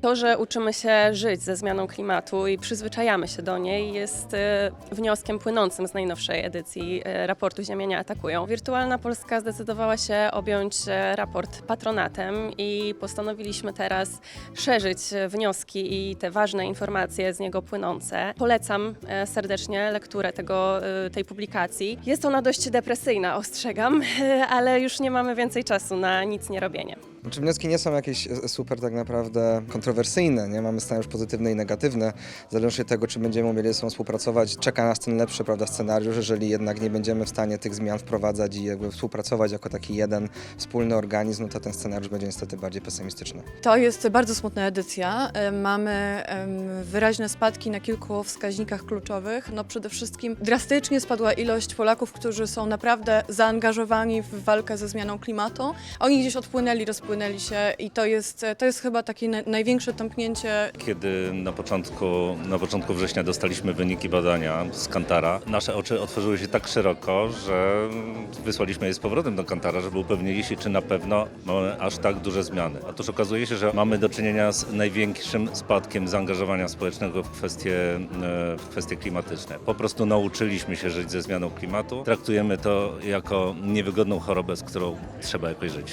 To, że uczymy się żyć ze zmianą klimatu i przyzwyczajamy się do niej, jest e, wnioskiem płynącym z najnowszej edycji e, raportu Ziemianie atakują. Wirtualna Polska zdecydowała się objąć e, raport patronatem i postanowiliśmy teraz szerzyć wnioski i te ważne informacje z niego płynące. Polecam serdecznie lekturę tego, tej publikacji. Jest ona dość depresyjna, ostrzegam, ale już nie mamy więcej czasu na nic nie robienie. Znaczy wnioski nie są jakieś e, super tak naprawdę kontrowersyjne, nie? Mamy scenariusz pozytywny i negatywny. Zależnie od tego, czy będziemy umieli ze sobą współpracować, czeka nas ten lepszy prawda, scenariusz, jeżeli jednak nie będziemy w stanie tych zmian wprowadzać i jakby współpracować jako taki jeden wspólny organizm, no to ten scenariusz będzie niestety bardziej pesymistyczny. To jest bardzo smutna edycja. E, Mamy wyraźne spadki na kilku wskaźnikach kluczowych. No przede wszystkim drastycznie spadła ilość Polaków, którzy są naprawdę zaangażowani w walkę ze zmianą klimatu. Oni gdzieś odpłynęli, rozpłynęli się i to jest, to jest chyba takie na- największe tąpnięcie Kiedy na początku, na początku września dostaliśmy wyniki badania z Kantara, nasze oczy otworzyły się tak szeroko, że wysłaliśmy je z powrotem do Kantara, żeby upewnili się, czy na pewno mamy aż tak duże zmiany. Otóż okazuje się, że mamy do czynienia z największym spadkiem zaangażowania społecznego w kwestie, e, w kwestie klimatyczne. Po prostu nauczyliśmy się żyć ze zmianą klimatu. Traktujemy to jako niewygodną chorobę, z którą trzeba jakoś żyć.